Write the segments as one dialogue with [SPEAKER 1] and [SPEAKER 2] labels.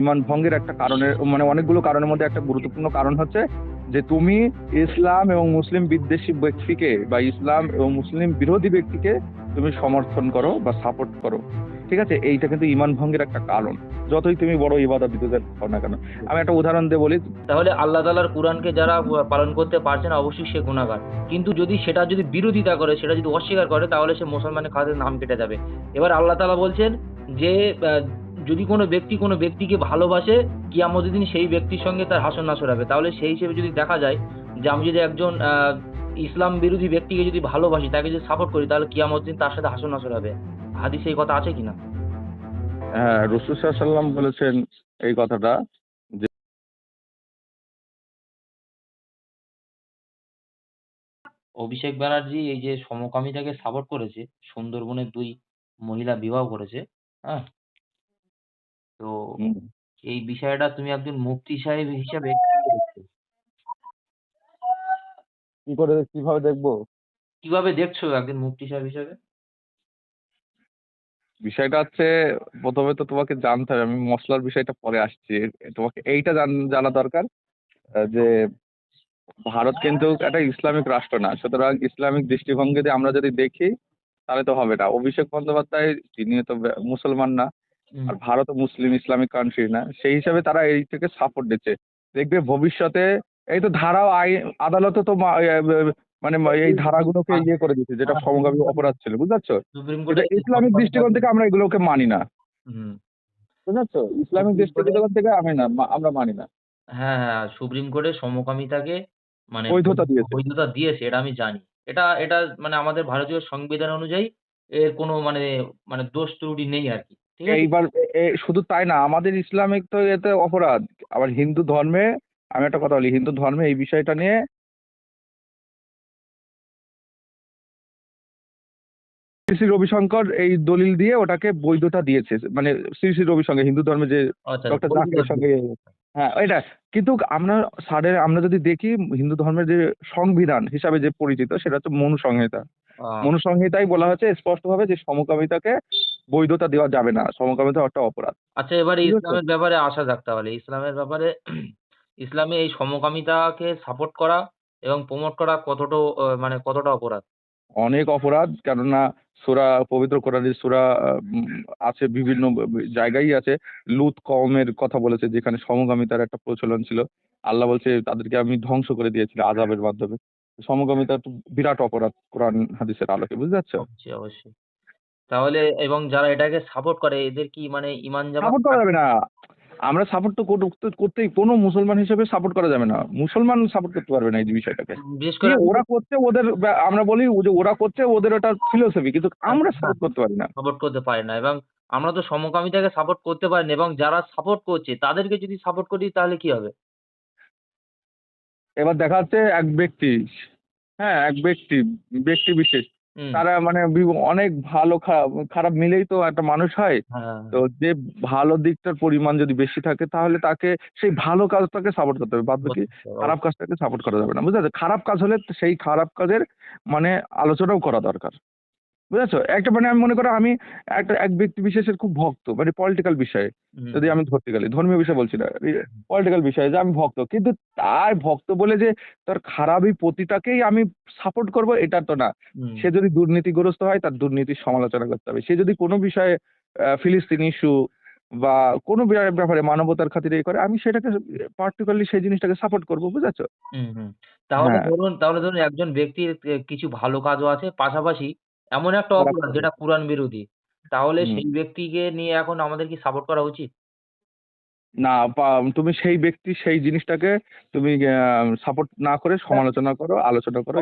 [SPEAKER 1] ইমান ভঙ্গের একটা কারণের মানে অনেকগুলো কারণের মধ্যে একটা গুরুত্বপূর্ণ কারণ হচ্ছে যে তুমি ইসলাম এবং মুসলিম বিদ্বেষী ব্যক্তিকে বা ইসলাম এবং মুসলিম বিরোধী ব্যক্তিকে তুমি সমর্থন করো বা সাপোর্ট করো। ঠিক আছে? এইটা কিন্তু ইমান ভঙ্গের একটা কারণ। যতই তুমি বড় ইবাদত দিতে হও না কেন। আমি একটা উদাহরণ দিয়ে বলি।
[SPEAKER 2] তাহলে আল্লাহ তালার কোরআনকে যারা পালন করতে পারছে না, অবশ্যই সে গুণাগার কিন্তু যদি সেটা যদি বিরোধিতা করে, সেটা যদি অস্বীকার করে, তাহলে সে মুসলমানের খাদের নাম কেটে যাবে। এবার আল্লাহ তালা বলছেন যে যদি কোনো ব্যক্তি কোনো ব্যক্তিকে ভালোবাসে কিয়ামতের দিন সেই ব্যক্তির সঙ্গে তার হাসন নাসর হবে। তাহলে সেই হিসেবে যদি দেখা যায় যে আমি যদি একজন আহ, ইসলাম বিরোধী ব্যক্তিকে যদি ভালোবাসি তাকে যদি সাপোর্ট করি তাহলে কিয়ামত দিন তার সাথে হাসন নাসর হবে। হাদিসে এই কথা আছে কিনা?
[SPEAKER 1] হ্যাঁ রসুল সাল্লাম বলেছেন এই কথাটা
[SPEAKER 2] অভিষেক ব্যানার্জি এই যে সমকামিতাকে সাপোর্ট করেছে সুন্দরবনের দুই মহিলা বিবাহ করেছে হ্যাঁ তো
[SPEAKER 1] হুম,
[SPEAKER 2] এই বিষয়টা তুমি একজন মুফতি সাহেব হিসাবে কীভাবে দেখছ?
[SPEAKER 1] কি করে কীভাবে দেখব?
[SPEAKER 2] কীভাবে দেখছ একজন মুফতি সাহেব হিসাবে?
[SPEAKER 1] বিষয়টা হচ্ছে প্রথমে তো তোমাকে জানতে হবে আমি মশলার বিষয়টা পরে আসছি। তোমাকে এইটা জান- জানা দরকার আহ, যে ভারত কিন্তু একটা ইসলামিক রাষ্ট্র না। সুতরাং ইসলামিক দৃষ্টিভঙ্গিতে আমরা যদি দেখি তাহলে তো হবে না। অভিষেক বন্দ্যোপাধ্যায় তিনি তো বে- মুসলমান না। আর ভারত মুসলিম ইসলামিক কান্ট্রি না সেই হিসাবে তারা এই থেকে সাপোর্ট দিচ্ছে। দেখবে ভবিষ্যতে এই তো ধারাও আই আদালতে তো মানে এই ধারাগুলোকে ইয়ে করে দিচ্ছে যেটা সমগামী অপরাধ ছিল বুঝতে পারছ ইসলামিক দৃষ্টিকোণ থেকে আমরা এগুলোকে মানি না। বুঝতে পারছ ইসলামিক দৃষ্টিকোণ থেকে আমি না আমরা মানি না।
[SPEAKER 2] হ্যাঁ হ্যাঁ সুপ্রিম কোর্টে সমকামিতাকে মানে
[SPEAKER 1] বৈধতা দিয়েছে।
[SPEAKER 2] বৈধতা দিয়েছে এটা আমি জানি। এটা এটা মানে আমাদের ভারতীয় সংবিধান অনুযায়ী এর কোনো মানে মানে দোষ ত্রুটি নেই আর কি।
[SPEAKER 1] এইবার শুধু তাই না আমাদের ইসলামিক তো এতে অপরাধ। আবার হিন্দু ধর্মে আমি একটা কথা বলি হিন্দু ধর্মে এই বিষয়টা নিয়ে শ্রী শ্রী রবিশঙ্কর এই দলিল দিয়ে ওটাকে বৈধতা দিয়েছে। মানে শ্রী শ্রী রবিশঙ্কর হিন্দু ধর্মে যে
[SPEAKER 2] আচ্ছা
[SPEAKER 1] ডক্টর সঙ্গে হ্যাঁ এটা। কিন্তু আমরা সারের আমরা যদি দেখি হিন্দু ধর্মের যে সংবিধান হিসাবে যে পরিচিত সেটা হচ্ছে মনু সংহিতা
[SPEAKER 2] আহ,
[SPEAKER 1] মনু সংহিতায় বলা হচ্ছে স্পষ্টভাবে যে সমকামিতাকে বৈধতা দেওয়া যাবে না। সমকামিতা একটা অপরাধ।
[SPEAKER 2] আচ্ছা এবারে ইসলামের ব্যাপারে আসা যাক তাহলে। ইসলামের ব্যাপারে ইসলামে এই সমকামিতাকে সাপোর্ট করা এবং প্রমোট করা কতটা মানে কতটা অপরাধ?
[SPEAKER 1] অনেক অপরাধ কেননা সুরা পবিত্র কোরআনের সুরা আছে বিভিন্ন জায়গায় আছে। লুত কওমের কথা বলেছে যেখানে সমগামিতার একটা প্রচলন ছিল। আল্লাহ বলছে তাদেরকে আমি ধ্বংস করে দিয়েছিলাম আজাবের মাধ্যমে। সমগামিতা তো বিরাট অপরাধ কোরআন হাদিসের আলোকে। বুঝতে পারছ?
[SPEAKER 2] অবশ্যই অবশ্যই। তাহলে এবং যারা এটাকে সাপোর্ট করে এদের কি মানে ইমান জামা
[SPEAKER 1] সাপোর্ট করা যাবে না। আমরা সাপোর্ট তো করতে- করতেই কোনো মুসলমান হিসেবে সাপোর্ট করা যাবে না। মুসলমান সাপোর্ট করতে পারবে না এই বিষয়টাকে। ওরা করছে ওদের আমরা বলি যে ওরা করছে ওদের ওটা ফিলোসফি কিন্তু আমরা সাপোর্ট করতে পারি না।
[SPEAKER 2] সাপোর্ট করতে পারে না এবং আমরা তো সমকামিতাকে সাপোর্ট করতে পারি না এবং যারা সাপোর্ট করছে তাদেরকে যদি সাপোর্ট করি তাহলে কি হবে?
[SPEAKER 1] এবার দেখা যাচ্ছে এক ব্যক্তি হ্যাঁ এক ব্যক্তি ব্যক্তি বিশেষ। তারা মানে অনেক ভালো খারাপ খারাপ মিলেই তো একটা মানুষ হয়।
[SPEAKER 2] হ্যাঁ।
[SPEAKER 1] তো যে ভালো দিকটার পরিমাণ যদি বেশি থাকে তাহলে তাকে সেই ভালো কাজটাকে সাপোর্ট করতে হবে। বাদ বাকি খারাপ কাজটাকে সাপোর্ট করা যাবে না। বুঝতে পারছ খারাপ কাজ হলে সেই খারাপ কাজের মানে আলোচনাও করা দরকার। বুঝেছ? একটা মানে আমি মনে করো আমি একটা এক ব্যক্তি বিশেষের খুব ভক্ত মানে পলিটিক্যাল বিষয়ে। যদি আমি ধরতে গেলে ধর্মীয় বিষয় বলছি না পলিটিক্যাল বিষয়ে যে আমি ভক্ত। কিন্তু তার ভক্ত বলে যে তার খারাপই প্রতিটাকেই আমি সাপোর্ট করব এটা তো না। সে যদি দুর্নীতিগ্রস্ত হয় তার দুর্নীতির সমালোচনা করতে হবে। সে যদি কোনো বিষয়ে ফিলিস্তিন ইস্যু বা কোনো ব্যাপারে ব্যাপারে মানবতার খাতিরে করে আমি সেটাকে পার্টিকুলারলি সেই জিনিসটাকে সাপোর্ট করব বুঝেছ।
[SPEAKER 2] তাহলে
[SPEAKER 1] হ্যাঁ।
[SPEAKER 2] ধরুন তাহলে ধরুন একজন ব্যক্তির কিছু ভালো কাজও আছে। পাশাপাশি এমন একটা অপরাধ যেটা কোরআন বিরোধী। তাহলে সেই ব্যক্তিকে নিয়ে এখন আমাদের কি সাপোর্ট করা উচিত?
[SPEAKER 1] না তুমি সেই ব্যক্তি সেই জিনিসটাকে তুমি সাপোর্ট না করে সমালোচনা করো আলোচনা করো।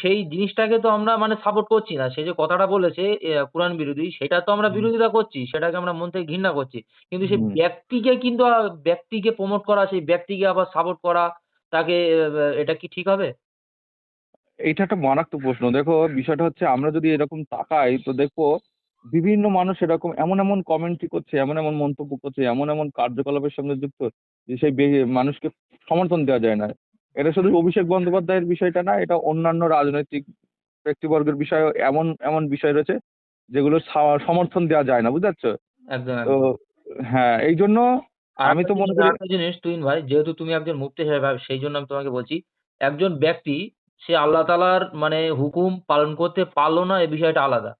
[SPEAKER 2] সেই জিনিসটাকে তো আমরা মানে সাপোর্ট করছি না। সে যে কথাটা বলেছে কোরআন বিরোধী সেটা তো আমরা বিরোধিতা করছি সেটাকে আমরা মন থেকে ঘৃণা করছি। কিন্তু সেই ব্যক্তিকে কিন্তু ব্যক্তিকে প্রমোট করা সেই ব্যক্তিকে আবার সাপোর্ট করা তাকে এটা কি ঠিক হবে?
[SPEAKER 1] এইটা একটা মারাত্মক প্রশ্ন। দেখো বিষয়টা হচ্ছে আমরা যদি এরকম তাকাই তো দেখব বিভিন্ন মানুষ এরকম এমন এমন কমেন্ট্রি করছে এমন এমন মন্তব্য করছে এমন এমন কার্যকলাপের সঙ্গে যুক্ত যে সেই মানুষকে সমর্থন দেওয়া যায় না। এটা শুধু অভিষেক বন্দ্যোপাধ্যায়ের বিষয়টা না এটা অন্যান্য রাজনৈতিক ব্যক্তিবর্গের বিষয়ে এমন এমন বিষয় রয়েছে যেগুলো সমর্থন দেওয়া যায় না বুঝতে পারছ? তো হ্যাঁ এই জন্য আমি তো মনে করি
[SPEAKER 2] জিনিস তুহিন ভাই যেহেতু তুমি একজন মুক্তি সাহেব আর সেই জন্য আমি তোমাকে বলছি একজন ব্যক্তি সে আল্লাহ তাআলার মানে হুকুম পালন করতে পারল না এ বিষয়টা আলাদা।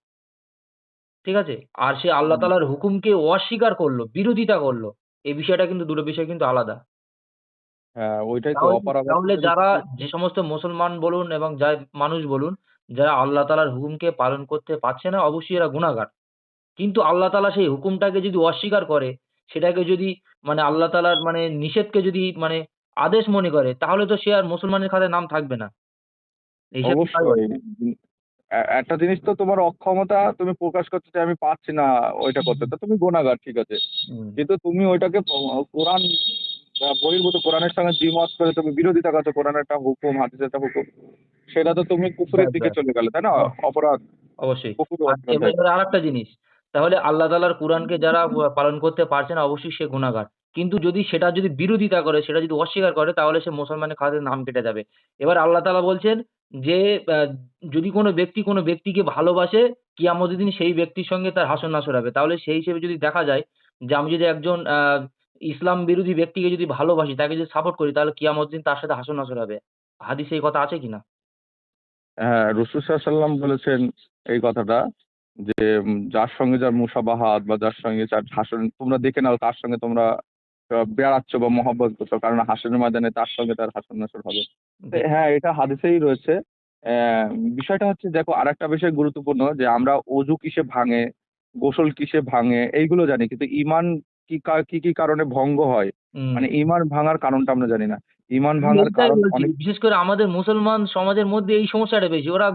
[SPEAKER 2] ঠিক আছে? আর সে আল্লাহ তালার হুকুমকে অস্বীকার করল বিরোধিতা করল এই বিষয়টা কিন্তু দুটো বিষয় কিন্তু আলাদা।
[SPEAKER 1] হ্যাঁ
[SPEAKER 2] তাহলে যারা যে সমস্ত মুসলমান বলুন এবং যা মানুষ বলুন যারা আল্লাহ তাআলার হুকুমকে পালন করতে পারছে না অবশ্যই এরা গুনাহগার। কিন্তু আল্লাহ তালা সেই হুকুমটাকে যদি অস্বীকার করে সেটাকে যদি মানে আল্লাহ তাআলার মানে নিষেধকে যদি মানে আদেশ মনে করে তাহলে তো সে আর মুসলমানের খাতায় নাম থাকবে না?
[SPEAKER 1] অবশ্যই। একটা জিনিস তো তোমার অক্ষমতা তুমি প্রকাশ করতে যে আমি পারছি না ওইটা করতে। তো তুমি গোনাগার ঠিক আছে। কিন্তু তুমি ওইটাকে কোরআন বহির্ভূত কোরআনের সঙ্গে দ্বিমত করে তুমি বিরোধিতা করছ কোরআনের একটা হুকুম হাদিসের একটা হুকুম সেটা তো তুমি কুফুরের
[SPEAKER 2] ব্যাস,
[SPEAKER 1] দিকে চলে গেলে তাই না? অপরাধ।
[SPEAKER 2] অবশ্যই। আর আরেকটা জিনিস তাহলে আল্লাহ তাআলার কোরআনকে যারা পালন করতে পারছে না অবশ্যই সে গুনাহগার কিন্তু যদি সেটা যদি বিরোধিতা করে সেটা যদি অস্বীকার করে তাহলে সে মুসলমানের খাতায় নাম কেটে যাবে। এবার আল্লাহ তালা বলছেন যে যদি কোনো ব্যক্তি কোনো ব্যক্তিকে ভালোবাসে, কিয়ামতের দিন সেই ব্যক্তির সঙ্গে তার হাসর নাসর হবে। তাহলে সেই হিসেবে যদি দেখা যায় যে, আমি যদি একজন ইসলাম বিরোধী ব্যক্তিকে যদি ভালোবাসি, তাকে যদি সাপোর্ট করি, তাহলে কিয়ামতের দিন তার সাথে হাসর নাসর হবে। হাদিসে এই কথা আছে কিনা?
[SPEAKER 1] হ্যাঁ রসুল সাল্লাম বলেছেন এই কথাটা যে যার সঙ্গে যার মুসাবাহাত বা যার সঙ্গে যার হাসন তোমরা দেখে নাও তার সঙ্গে তোমরা বেড়াচ্ছ বা মহব্বত করছ কারণ হাসনের ময়দানে তার সঙ্গে তার হাসন নাসর হবে। হ্যাঁ এটা হাদিসেই রয়েছে। বিষয়টা হচ্ছে দেখো আরেকটা বিষয় গুরুত্বপূর্ণ যে আমরা অজু কিসে ভাঙে গোসল কিসে ভাঙে এইগুলো জানি কিন্তু ইমান কি কি কি কারণে ভঙ্গ হয়? মানে ইমান ভাঙার কারণটা আমরা জানি না। ইমান ভাঙার কারণ
[SPEAKER 2] বিশেষ করে আমাদের মুসলমান সমাজের মধ্যে এই সমস্যাটা বেশি। ওরা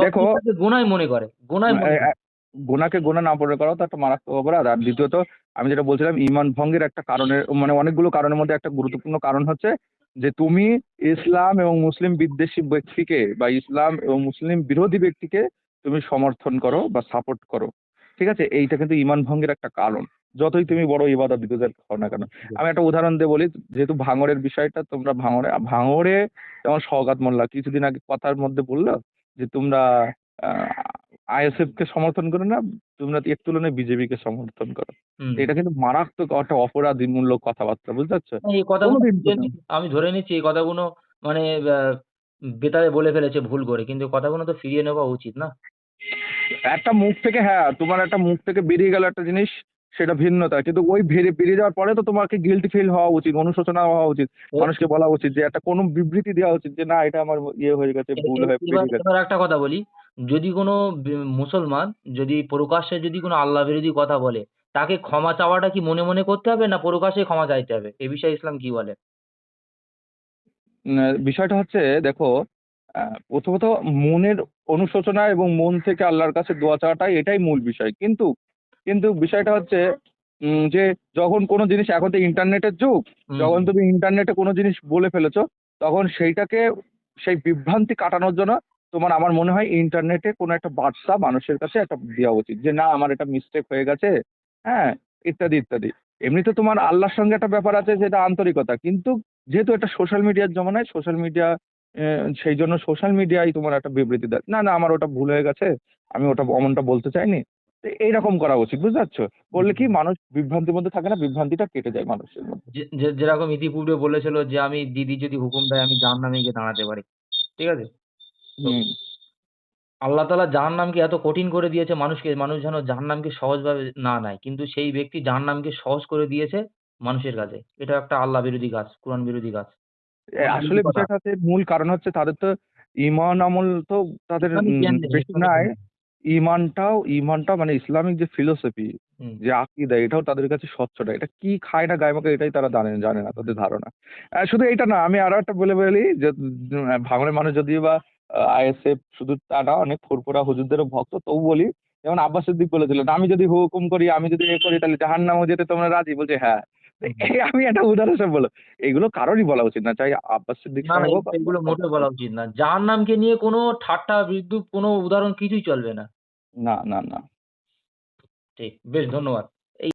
[SPEAKER 1] দেখো,
[SPEAKER 2] গুনাই মনে করে গুনাই মনে করে।
[SPEAKER 1] গোনাকে গোনা না পড়ে করাও তো একটা মারাত্মক অপরাধ। আর দ্বিতীয়ত, আমি যেটা বলছিলাম ইমান ভঙ্গের একটা কারণের মানে অনেকগুলো কারণের মধ্যে একটা গুরুত্বপূর্ণ কারণ হচ্ছে যে তুমি ইসলাম এবং মুসলিম বিদ্বেষী ব্যক্তিকে বা ইসলাম এবং মুসলিম বিরোধী ব্যক্তিকে তুমি সমর্থন করো বা সাপোর্ট করো। ঠিক আছে? এইটা কিন্তু ইমান ভঙ্গের একটা কারণ। যতই তুমি বড় ইবাদত বিরোধের হও না কেন। আমি একটা উদাহরণ দিয়ে বলি, যেহেতু ভাঙরের বিষয়টা তোমরা ভাঙরে ভাঙরে যেমন সওগাত মোল্লা, কিছুদিন আগে কথার মধ্যে বলল যে তোমরা আইএসএফ কে সমর্থন করে না তোমরা এর তুলনায় বিজেপি কে সমর্থন করো। এটা কিন্তু মারাত্মক একটা অপরাধীমূলক কথাবার্তা বুঝতে পারছ?
[SPEAKER 2] এই কথাগুলো আমি ধরে নিচ্ছি এই কথাগুলো মানে বেতারে বলে ফেলেছে ভুল করে কিন্তু কথাগুলো তো ফিরিয়ে নেওয়া উচিত না?
[SPEAKER 1] একটা মুখ থেকে হ্যাঁ তোমার একটা মুখ থেকে বেরিয়ে গেল একটা জিনিস সেটা ভিন্নতা। কিন্তু ওই বেরিয়ে বেরিয়ে যাওয়ার পরে তো তোমাকে গিল্টি ফিল হওয়া উচিত অনুশোচনা হওয়া উচিত মানুষকে বলা উচিত যে একটা কোনো বিবৃতি দেওয়া উচিত যে না এটা আমার ইয়ে হয়ে গেছে ভুল হয়ে গেছে।
[SPEAKER 2] একটা কথা বলি যদি কোনো মুসলমান যদি প্রকাশ্যে যদি কোনো আল্লাহ বিরোধী কথা বলে তাকে ক্ষমা চাওয়াটা কি মনে মনে করতে হবে না প্রকাশ্যে ক্ষমা চাইতে হবে? এ বিষয়ে ইসলাম কি বলে?
[SPEAKER 1] বিষয়টা হচ্ছে দেখো প্রথমত মনের অনুশোচনা এবং মন থেকে আল্লাহর কাছে দোয়া চাওয়াটাই এটাই মূল বিষয়। কিন্তু কিন্তু বিষয়টা হচ্ছে উম, যে যখন কোনো জিনিস এখন তো ইন্টারনেটের যুগ যখন তুমি ইন্টারনেটে কোনো জিনিস বলে ফেলেছো তখন সেইটাকে সেই বিভ্রান্তি কাটানোর জন্য তোমার আমার মনে হয় ইন্টারনেটে কোনো একটা বার্তা মানুষের কাছে একটা দেওয়া উচিত যে না আমার এটা মিস্টেক হয়ে গেছে। হ্যাঁ ইত্যাদি ইত্যাদি। এমনিতে তোমার আল্লাহর সঙ্গে একটা ব্যাপার আছে যেটা আন্তরিকতা। কিন্তু যেহেতু এটা সোশ্যাল মিডিয়ার জমানায় সোশ্যাল মিডিয়া সেই জন্য সোশ্যাল মিডিয়ায় তোমার একটা বিবৃতি দেয়। না না আমার ওটা ভুল হয়ে গেছে আমি ওটা অমনটা বলতে চাইনি। এইরকম করা উচিত বুঝতে পারছ? বললে কি মানুষ বিভ্রান্তির মধ্যে থাকে না বিভ্রান্তিটা কেটে যায় মানুষের মধ্যে।
[SPEAKER 2] যেরকম ইতিপূর্বে বলেছিল যে আমি দিদি যদি হুকুম দেয় আমি জাহান্নামে গিয়ে দাঁড়াতে পারি। ঠিক আছে? আল্লাহ তাআলা জাহান্নামকে এত কঠিন করে দিয়েছে মানুষকে মানুষ যেন জাহান্নামকে সহজভাবে না নেয়। কিন্তু সেই ব্যক্তি জাহান্নামকে সহজ করে দিয়েছে মানুষের কাছে। এটা একটা আল্লাহ বিরোধী কাজ কোরআন বিরোধী কাজ।
[SPEAKER 1] আসলে
[SPEAKER 2] কথা।
[SPEAKER 1] বিষয়টা হচ্ছে মূল কারণ হচ্ছে তাদের তো ইমান আমল তো তাদের বেশি নাই। ইমানটাও ইমানটা মানে ইসলামিক যে ফিলোসফি। যে আকিদা এটাও তাদের কাছে স্বচ্ছ স্বচ্ছটা এটা কি খায় না গায়ে মাখে এটাই তারা জানে জানে না তাদের ধারণা। শুধু এটা না আমি আরও একটা বলে বলি যে ভাঙনের মানুষ যদিও বা আইএসএফ শুধু তা না অনেক ফুরফুরা হুজুরদেরও ভক্ত তবু বলি যেমন আব্বাস সিদ্দিক বলেছিলেন আমি যদি হুকুম করি আমি যদি এ করি তাহলে জাহান্নামে যেতে তোমরা রাজি? বলছে হ্যাঁ। আমি একটা উদাহরণ সব বলো এগুলো কারোরই বলা উচিত না চাই আব্বাস সিদ্দিক
[SPEAKER 2] এগুলো মোটেও বলা উচিত না। জাহান্নামকে নিয়ে কোনো ঠাট্টা বিদ্যুৎ কোনো উদাহরণ কিছুই চলবে না।
[SPEAKER 1] না না না।
[SPEAKER 2] ঠিক বেশ ধন্যবাদ।